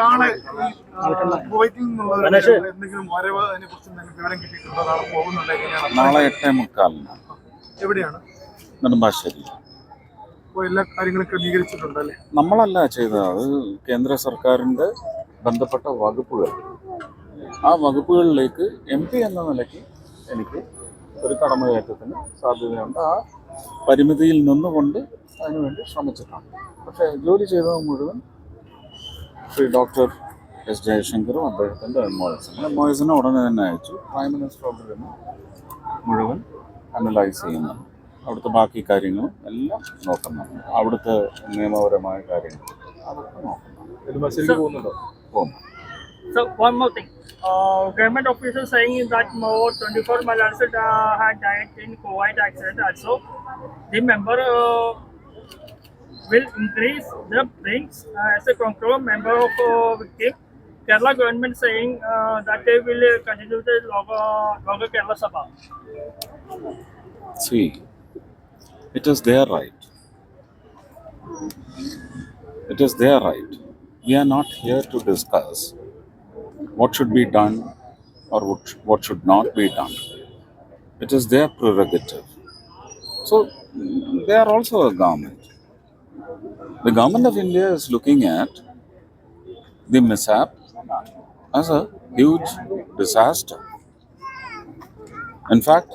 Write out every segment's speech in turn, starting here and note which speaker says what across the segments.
Speaker 1: നാളെ എന്തെങ്കിലും വരവ് അതിനെ കുറിച്ച് വിവരം പോകുന്നുണ്ട്?
Speaker 2: നാളെ എട്ടേ മുക്കാലിന്.
Speaker 1: എവിടെയാണ്?
Speaker 2: നെടുമ്പാശ്ശേരി.
Speaker 1: എല്ലാ കാര്യങ്ങളും
Speaker 2: നമ്മളല്ല ചെയ്തത്. അത് കേന്ദ്ര സർക്കാരിന്റെ ബന്ധപ്പെട്ട വകുപ്പുകൾ. ആ വകുപ്പുകളിലേക്ക് എം പി എന്ന നിലയ്ക്ക് എനിക്ക് ഒരു കടമകയറ്റത്തിന് സാധ്യതയുണ്ട്. ആ പരിമിതിയിൽ നിന്നുകൊണ്ട് അതിനുവേണ്ടി ശ്രമിച്ചിട്ടുണ്ട്. പക്ഷേ ജോലി ചെയ്തത് മുഴുവൻ ശ്രീ ഡോക്ടർ എസ് ജയശങ്കറും അദ്ദേഹത്തിന്റെ എം ഒ എസിന് എം ഒ എസിനെ ഉടനെ തന്നെ അയച്ചു. പ്രൈം മിനിസ്റ്റർ ഓഫ് നിന്ന് മുഴുവൻ അനലൈസ് ചെയ്യുന്നുണ്ട് അവിടുത്തെ ബാക്കി കാര്യങ്ങളും എല്ലാം നോക്കുന്നുണ്ട്. അവിടുത്തെ നിയമപരമായ കാര്യങ്ങൾ അതൊക്കെ നോക്കുന്നുണ്ട്.
Speaker 1: നെടുമ്പാശ്ശേരിക്ക് പോകുന്നുണ്ടോ?
Speaker 2: പോകുന്നു.
Speaker 3: So one more thing. Uh, government officials saying that more 24 Malaysians uh, had died in Kuwait accident. Also, the uh, will increase the brings uh, as a concurrent member of uh. Kerala government saying uh, that they will uh, continue the logo, logo Kerala Sabha.
Speaker 2: See, it is their right. It is their right. We are not here to discuss what should be done or what, should not be done. It is their prerogative. So, they are also a government. The government of India is looking at the mishap as a huge disaster. In fact,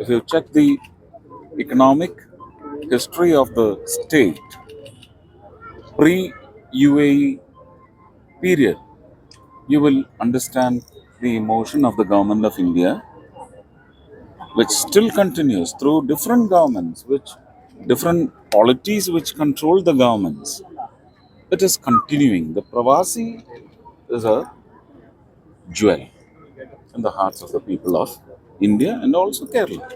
Speaker 2: if you check the economic history of the state pre UAE period, you will understand the emotion of the government of India, which still continues through different governments, which different polities which control the governments. It is continuing. The Pravasi is a jewel in the hearts of the people of India and also Kerala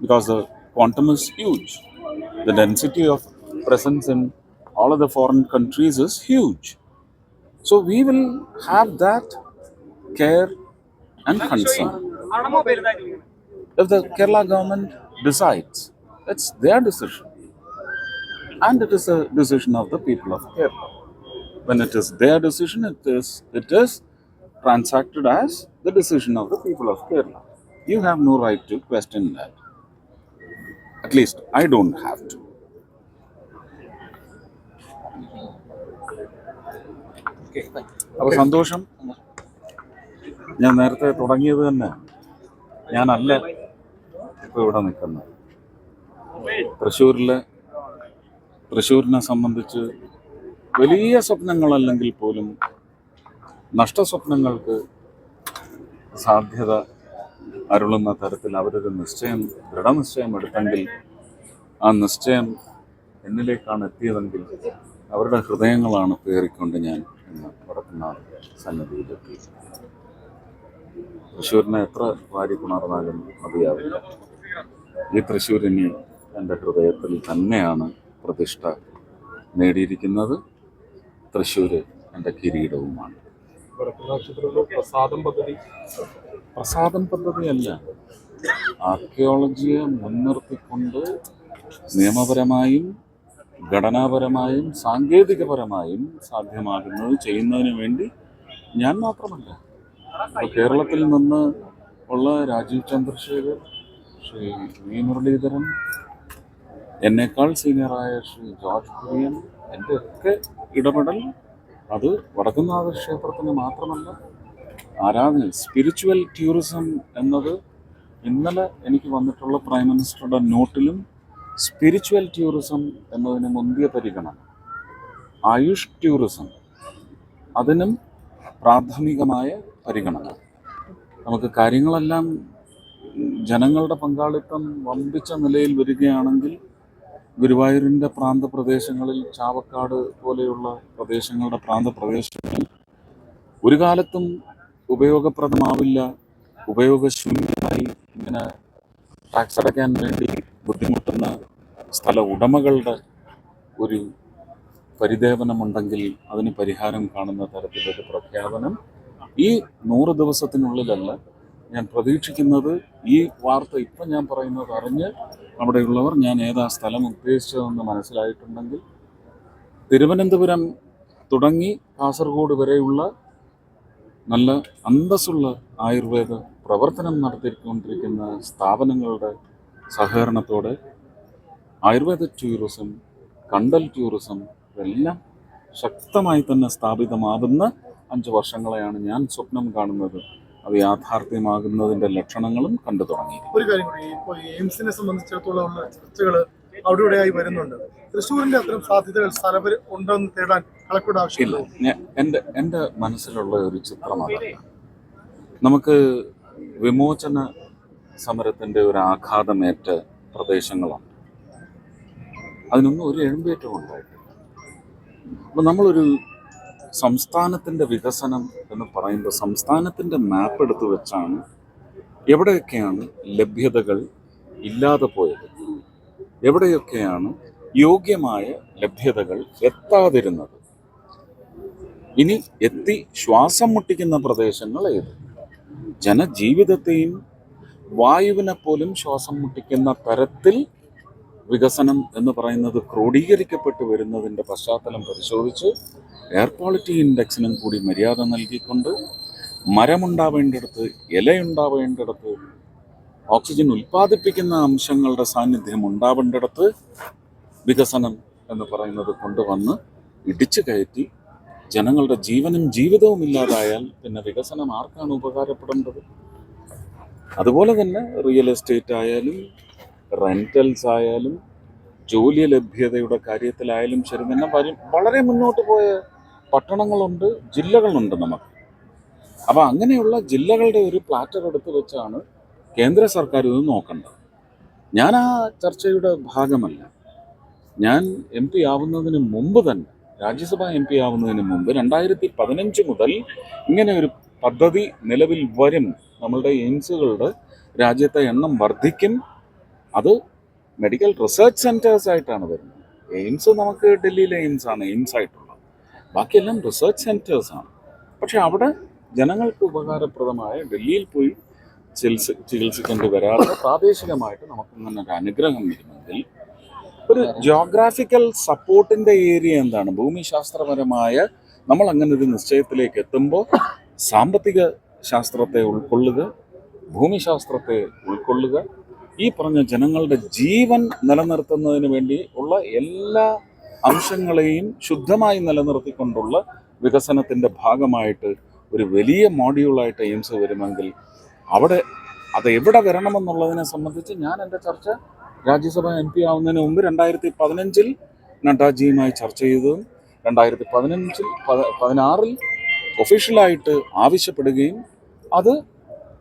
Speaker 2: because the quantum is huge. The density of presence in all of the foreign countries is huge. So we will have that care and concern. If the Kerala government decides, it's their decision. And it is a decision of the people of Kerala. When it is their decision, it is it is transacted as the decision of the people of Kerala. You have no right to question that. At least I don't have to. അപ്പൊ സന്തോഷം ഞാൻ നേരത്തെ തുടങ്ങിയത് തന്നെ ഞാനല്ല ഇപ്പൊ ഇവിടെ നിൽക്കുന്നത് തൃശ്ശൂരിലെ തൃശ്ശൂരിനെ സംബന്ധിച്ച് വലിയ സ്വപ്നങ്ങളല്ലെങ്കിൽ പോലും നഷ്ടസ്വപ്നങ്ങൾക്ക് സാധ്യത അരുളുന്ന തരത്തിൽ അവരൊരു നിശ്ചയം ദൃഢനിശ്ചയം എടുത്തെങ്കിൽ ആ നിശ്ചയം എന്നിലേക്കാണ് എത്തിയതെങ്കിൽ അവരുടെ ഹൃദയങ്ങളാണ് പേറിക്കൊണ്ട് ഞാൻ ഇന്ന് വടക്കുന്നാഥ് സന്നിധിയിലെത്തി. തൃശ്ശൂരിനെ എത്ര വാരി കുണർന്നാലും മതിയാവില്ല. ഈ തൃശ്ശൂരിനി എന്റെ ഹൃദയത്തിൽ തന്നെയാണ് പ്രതിഷ്ഠ നേടിയിരിക്കുന്നത് തൃശ്ശൂർ എന്റെ കിരീടവുമാണ്.
Speaker 1: പ്രസാദം പദ്ധതി?
Speaker 2: പ്രസാദം പദ്ധതിയല്ല ആർക്കിയോളജിയെ മുൻനിർത്തിക്കൊണ്ട് നിയമപരമായും ഘടനാപരമായും സാങ്കേതികപരമായും സാധ്യമാകുന്നത് ചെയ്യുന്നതിന് വേണ്ടി ഞാൻ മാത്രമല്ല. കേരളത്തിൽ നിന്ന് ഉള്ള രാജീവ് ചന്ദ്രശേഖർ ശ്രീ വി മുരളീധരൻ എന്നേക്കാൾ സീനിയറായ ശ്രീ ജോർജ് കുര്യൻ എന്റെ ഒക്കെ ഇടപെടൽ അത് വടക്കുന്നാഥ ക്ഷേത്രത്തിന് മാത്രമല്ല ആരാധന സ്പിരിച്വൽ ടൂറിസം എന്നത് ഇന്നലെ എനിക്ക് വന്നിട്ടുള്ള പ്രൈം മിനിസ്റ്ററുടെ നോട്ടിലും സ്പിരിച്വൽ ടൂറിസം എന്നതിന് മുന്തിയ പരിഗണന. ആയുഷ് ടൂറിസം അതിനും പ്രാഥമികമായ പരിഗണന. നമുക്ക് കാര്യങ്ങളെല്ലാം ജനങ്ങളുടെ പങ്കാളിത്തം വമ്പിച്ച നിലയിൽ വരികയാണെങ്കിൽ ഗുരുവായൂരിന്റെ പ്രാന്തപ്രദേശങ്ങളിൽ ചാവക്കാട് പോലെയുള്ള പ്രദേശങ്ങളുടെ പ്രാന്തപ്രദേശങ്ങളിൽ ഒരു കാലത്തും ഉപയോഗപ്രദമാവില്ല. ഉപയോഗശൂന്യമായി ഇങ്ങനെ ടാക്സ് അടയ്ക്കാൻ വേണ്ടി ബുദ്ധിമുട്ടുന്ന സ്ഥല ഉടമകളുടെ ഒരു പരിദേവനമുണ്ടെങ്കിൽ അതിന് പരിഹാരം കാണുന്ന തരത്തിലൊരു പ്രഖ്യാപനം ഈ നൂറ് ദിവസത്തിനുള്ളിലല്ല. ഞാൻ പ്രതീക്ഷിക്കുന്നത് ഈ വാർത്ത ഇപ്പം ഞാൻ പറയുന്നത് അറിഞ്ഞ് അവിടെയുള്ളവർ ഞാൻ ഏതാ സ്ഥലം ഉദ്ദേശിച്ചതെന്ന് മനസ്സിലായിട്ടുണ്ടെങ്കിൽ തിരുവനന്തപുരം തുടങ്ങി കാസർഗോഡ് വരെയുള്ള നല്ല അന്തസ്സുള്ള ആയുർവേദ പ്രവർത്തനം നടത്തിക്കൊണ്ടിരിക്കുന്ന സ്ഥാപനങ്ങളുടെ സഹകരണത്തോടെ ആയുർവേദ ടൂറിസം കണ്ടൽ ടൂറിസം എല്ലാം ശക്തമായി തന്നെ സ്ഥാപിതമാകുന്ന അഞ്ച് വർഷങ്ങളെയാണ് ഞാൻ സ്വപ്നം കാണുന്നത്. അത് യാഥാർത്ഥ്യമാകുന്നതിന്റെ ലക്ഷണങ്ങളും കണ്ടു തുടങ്ങി
Speaker 1: ഒരു കാര്യം കൂടി ഇപ്പോൾ എയിംസിനെ സംബന്ധിച്ചിടത്തോളം ചർച്ചകൾ അവിടെ ഇവിടെയായി വരുന്നുണ്ട്. തൃശ്ശൂരിന്റെ അത്തരം സാധ്യതകൾ സ്ഥലപരി ഉണ്ടെന്ന് തേടാൻ കളക്ടറുടെ ആവശ്യമില്ല
Speaker 2: എന്റെ എന്റെ എന്റെ മനസ്സിലുള്ള ഒരു ചിത്രം അതല്ല നമുക്ക് വിമോചന സമരത്തിന്റെ ഒരു ആഘാതമേറ്റ പ്രദേശങ്ങളാണ് അതിനൊന്നും ഒരു എഴുമ്പേറ്റവും ഉണ്ടായിട്ടില്ല. അപ്പം നമ്മളൊരു സംസ്ഥാനത്തിന്റെ വികസനം എന്ന് പറയുമ്പോൾ സംസ്ഥാനത്തിന്റെ മാപ്പ് എടുത്തു വെച്ചാണ് എവിടെയൊക്കെയാണ് ലഭ്യതകൾ ഇല്ലാതെ പോയത്? എവിടെയൊക്കെയാണ് യോഗ്യമായ ലഭ്യതകൾ എത്താതിരുന്നത്? ഇനി എത്തി ശ്വാസം മുട്ടിക്കുന്ന പ്രദേശങ്ങൾ ഏത്? ജനജീവിതത്തെയും വായുവിനെ പോലും ശ്വാസം മുട്ടിക്കുന്ന തരത്തിൽ വികസനം എന്ന് പറയുന്നത് ക്രോഡീകരിക്കപ്പെട്ടു വരുന്നതിന്റെ പശ്ചാത്തലം പരിശോധിച്ച് എയർ ക്വാളിറ്റി ഇൻഡെക്സിനും കൂടി മര്യാദ നൽകിക്കൊണ്ട് മരമുണ്ടാവേണ്ടിടത്ത് ഇലയുണ്ടാവേണ്ടിടത്ത് ഓക്സിജൻ ഉൽപ്പാദിപ്പിക്കുന്ന അംശങ്ങളുടെ സാന്നിധ്യം ഉണ്ടാവേണ്ടിടത്ത് വികസനം എന്ന് പറയുന്നത് കൊണ്ടുവന്ന് ഇടിച്ചു കയറ്റി ജനങ്ങളുടെ ജീവനും ജീവിതവും ഇല്ലാതായാൽ പിന്നെ വികസനം ആർക്കാണ് ഉപകാരപ്പെടേണ്ടത്? അതുപോലെ തന്നെ റിയൽ എസ്റ്റേറ്റ് ആയാലും റെന്റൽസ് ആയാലും ജോലി ലഭ്യതയുടെ കാര്യത്തിലായാലും ശരി തന്നെ വരും. വളരെ മുന്നോട്ട് പോയ പട്ടണങ്ങളുണ്ട് ജില്ലകളുണ്ട് നമുക്ക്. അപ്പോൾ അങ്ങനെയുള്ള ജില്ലകളുടെ ഒരു പ്ലാറ്റർ എടുത്ത് വെച്ചാണ് കേന്ദ്ര സർക്കാർ ഇത് നോക്കേണ്ടത്. ഞാൻ ആ ചർച്ചയുടെ ഭാഗമല്ല. ഞാൻ എം പി ആവുന്നതിന് മുമ്പ് തന്നെ രാജ്യസഭ എം പി ആവുന്നതിന് മുമ്പ് രണ്ടായിരത്തി പതിനഞ്ച് മുതൽ ഇങ്ങനെ ഒരു പദ്ധതി നിലവിൽ വരും. നമ്മളുടെ എയിംസുകളുടെ രാജ്യത്തെ എണ്ണം വർദ്ധിക്കും. അത് മെഡിക്കൽ റിസർച്ച് സെന്റേഴ്സ് ആയിട്ടാണ് വരുന്നത്. എയിംസ് നമുക്ക് ഡൽഹിയിലെ എയിംസ് ആണ് എയിംസ് ആയിട്ടുള്ളത്. ബാക്കിയെല്ലാം റിസർച്ച് സെന്റേഴ്സ് ആണ്. പക്ഷേ അവിടെ ജനങ്ങൾക്ക് ഉപകാരപ്രദമായ ഡൽഹിയിൽ പോയി ചികിത്സ ചികിത്സിക്കേണ്ടി വരാതെ പ്രാദേശികമായിട്ട് നമുക്ക് ഇങ്ങനെ ഒരു അനുഗ്രഹം വരുന്നെങ്കിൽ ഒരു ജോഗ്രാഫിക്കൽ സപ്പോർട്ടിന്റെ ഏരിയ എന്താണ്? ഭൂമിശാസ്ത്രപരമായ നമ്മൾ അങ്ങനെ ഒരു നിശ്ചയത്തിലേക്ക് എത്തുമ്പോൾ സാമ്പത്തിക ശാസ്ത്രത്തെ ഉൾക്കൊള്ളുക ഭൂമിശാസ്ത്രത്തെ ഉൾക്കൊള്ളുക ഈ പറഞ്ഞ ജനങ്ങളുടെ ജീവൻ നിലനിർത്തുന്നതിന് വേണ്ടി ഉള്ള എല്ലാ അംശങ്ങളെയും ശുദ്ധമായി നിലനിർത്തിക്കൊണ്ടുള്ള വികസനത്തിന്റെ ഭാഗമായിട്ട് ഒരു വലിയ മോഡ്യൂളായിട്ട് എയിംസ് വരുമെങ്കിൽ അവിടെ അത് എവിടെ വരണമെന്നുള്ളതിനെ സംബന്ധിച്ച് ഞാൻ എന്റെ ചർച്ച രാജ്യസഭ എം പി ആവുന്നതിന് മുമ്പ് രണ്ടായിരത്തി പതിനഞ്ചിൽ നഡ്ഡാജിയുമായി ചർച്ച ചെയ്തതും രണ്ടായിരത്തി പതിനഞ്ചിൽ പത- പതിനാറിൽ ഒഫീഷ്യലായിട്ട് ആവശ്യപ്പെടുകയും അത്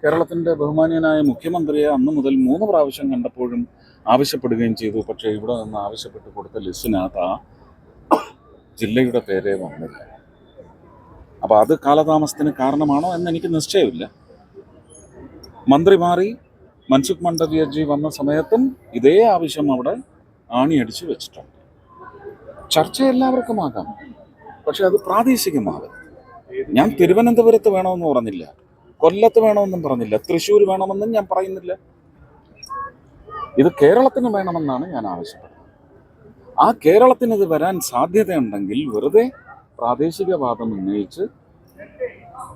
Speaker 2: കേരളത്തിന്റെ ബഹുമാനീയനായ മുഖ്യമന്ത്രിയെ അന്ന് മുതൽ മൂന്ന് പ്രാവശ്യം കണ്ടപ്പോഴും ആവശ്യപ്പെടുകയും ചെയ്തു. പക്ഷേ ഇവിടെ നിന്ന് ആവശ്യപ്പെട്ട് കൊടുത്ത ലിസ്റ്റിനകത്ത് ആ ജില്ലയുടെ പേരേ വന്നില്ല. അപ്പോൾ അത് കാലതാമസത്തിന് കാരണമാണോ എന്ന് എനിക്ക് നിശ്ചയമില്ല. മന്ത്രി മാറി മൻസുഖ് മണ്ഡവ്യജി വന്ന സമയത്തും ഇതേ ആവശ്യം അവിടെ ആണിയടിച്ചു വെച്ചിട്ടുണ്ട്. ചർച്ച എല്ലാവർക്കും ആകാം. പക്ഷെ അത് പ്രാദേശികമാകും ഞാൻ തിരുവനന്തപുരത്ത് വേണമെന്ന് പറഞ്ഞില്ല. കൊല്ലത്ത് വേണമെന്നും പറഞ്ഞില്ല. തൃശ്ശൂർ വേണമെന്നും ഞാൻ പറയുന്നില്ല. ഇത് കേരളത്തിന് വേണമെന്നാണ് ഞാൻ ആവശ്യപ്പെടുന്നത്. ആ കേരളത്തിന് ഇത് വരാൻ സാധ്യതയുണ്ടെങ്കിൽ വെറുതെ പ്രാദേശികവാദം ഉന്നയിച്ച്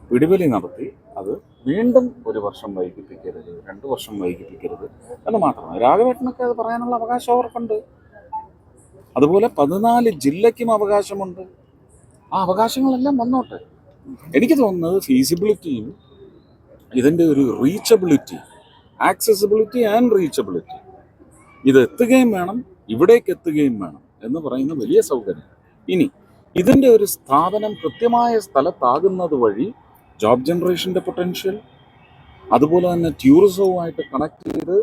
Speaker 2: പിടിവലി നടത്തി അത് വീണ്ടും ഒരു വർഷം വൈകിപ്പിക്കരുത് രണ്ട് വർഷം വൈകിപ്പിക്കരുത് എന്ന് മാത്രമാണ്. രാഘവേട്ടനൊക്കെ അത് പറയാനുള്ള അവകാശം അവർക്കുണ്ട്. അതുപോലെ പതിനാല് ജില്ലയ്ക്കും അവകാശമുണ്ട്. ആ അവകാശങ്ങളെല്ലാം വന്നോട്ടെ. എനിക്ക് തോന്നുന്നത് ഫീസിബിലിറ്റിയും ഇതിന്റെ ഒരു റീച്ചബിലിറ്റി ആക്സസിബിലിറ്റി ആൻഡ് റീച്ചബിലിറ്റി ഇത് എത്തുകയും വേണം ഇവിടേക്ക് എത്തുകയും വേണം എന്ന് പറയുന്ന വലിയ സൗകര്യം. ഇനി ഇതിന്റെ ഒരു സ്ഥാപനം കൃത്യമായ സ്ഥലത്താകുന്നത് വഴി ജോബ് ജനറേഷന്റെ പൊട്ടൻഷ്യൽ അതുപോലെ തന്നെ ടൂറിസവുമായിട്ട് കണക്ട് ചെയ്ത്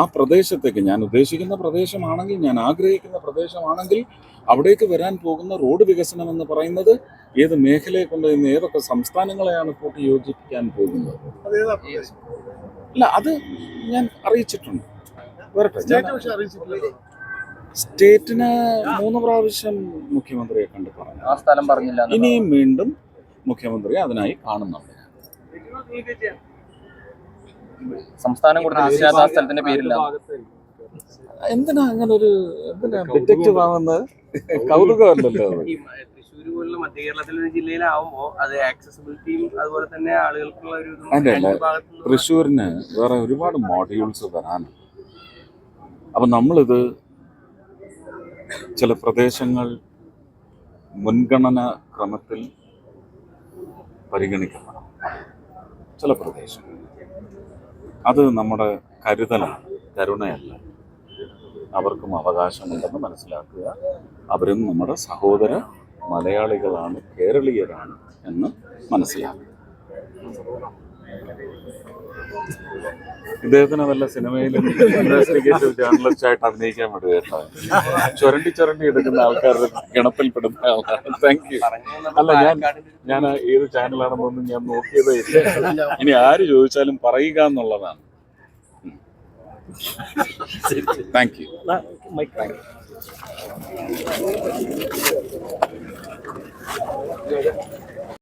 Speaker 2: ആ പ്രദേശത്തേക്ക് ഞാൻ ഉദ്ദേശിക്കുന്ന പ്രദേശമാണെങ്കിൽ ഞാൻ ആഗ്രഹിക്കുന്ന പ്രദേശമാണെങ്കിൽ അവിടേക്ക് വരാൻ പോകുന്ന റോഡ് വികസനം എന്ന് പറയുന്നത് ഏത് മേഖലയെ കൊണ്ട് ഇന്ന് ഏതൊക്കെ സംസ്ഥാനങ്ങളെയാണ് കൂട്ടി യോജിപ്പിക്കാൻ പോകുന്നത്? അല്ല അത് ഞാൻ അറിയിച്ചിട്ടുണ്ട്. വരട്ടെ സ്റ്റേറ്റിന് മൂന്ന് പ്രാവശ്യം മുഖ്യമന്ത്രിയെ കണ്ട് പറഞ്ഞു
Speaker 4: ആ സ്ഥലം പറഞ്ഞില്ല
Speaker 2: ഇനിയും വീണ്ടും മുഖ്യമന്ത്രി അതിനായി കാണുന്നുണ്ട്.
Speaker 4: സംസ്ഥാനം കൊടുത്ത ആ സ്ഥലത്തിന്റെ പേരില്ല.
Speaker 2: എന്തിനാ അങ്ങനെ ഒരു എന്തിനാ ഡിറ്റക്റ്റീവ് ആവുന്നത്? കൗതുകമല്ലല്ലോ
Speaker 5: തൃശ്ശൂര് പോലുള്ള മധ്യ കേരളത്തിലെ ഒരു ജില്ലയിലാവുമ്പോ അത് ആക്സസിബിലിറ്റിയും അതുപോലെ തന്നെ ആളുകൾക്കുള്ള ഒരു ഇതും രണ്ട് ഭാഗത്തു
Speaker 2: തൃശ്ശൂരിന് വേറെ ഒരുപാട് മോഡ്യൂൾസ് വരാനുണ്ട്. അപ്പം നമ്മളിത് ചില പ്രദേശങ്ങൾ മുൻഗണന ക്രമത്തിൽ പരിഗണിക്കപ്പെടണം. ചില പ്രദേശങ്ങൾ. അത് നമ്മുടെ കരുതലാണ് കരുണയല്ല. അവർക്കും അവകാശമുണ്ടെന്ന് മനസ്സിലാക്കുക. അവരും നമ്മുടെ സഹോദര മലയാളികളാണ് കേരളീയരാണ് എന്ന് മനസ്സിലാക്കുക. ഇദ്ദേഹത്തിന് വല്ല സിനിമയിലും ഇൻവെസ്റ്റിഗേറ്റീവ് ജേർണലിസ്റ്റ് ആയിട്ട് അഭിനയിക്കാൻ വിടുക ചുരണ്ടി ചുരണ്ടി എടുക്കുന്ന ആൾക്കാരുടെ ഗണത്തിൽപ്പെടുന്ന ആൾക്കാരാണ് താങ്ക് യു അല്ല ഞാൻ ഞാൻ ഏത് ചാനലാണെന്നൊന്നും ഞാൻ നോക്കിയതേ ഇല്ല. ഇനി ആര് ചോദിച്ചാലും പറയുക എന്നുള്ളതാണ്. Thank you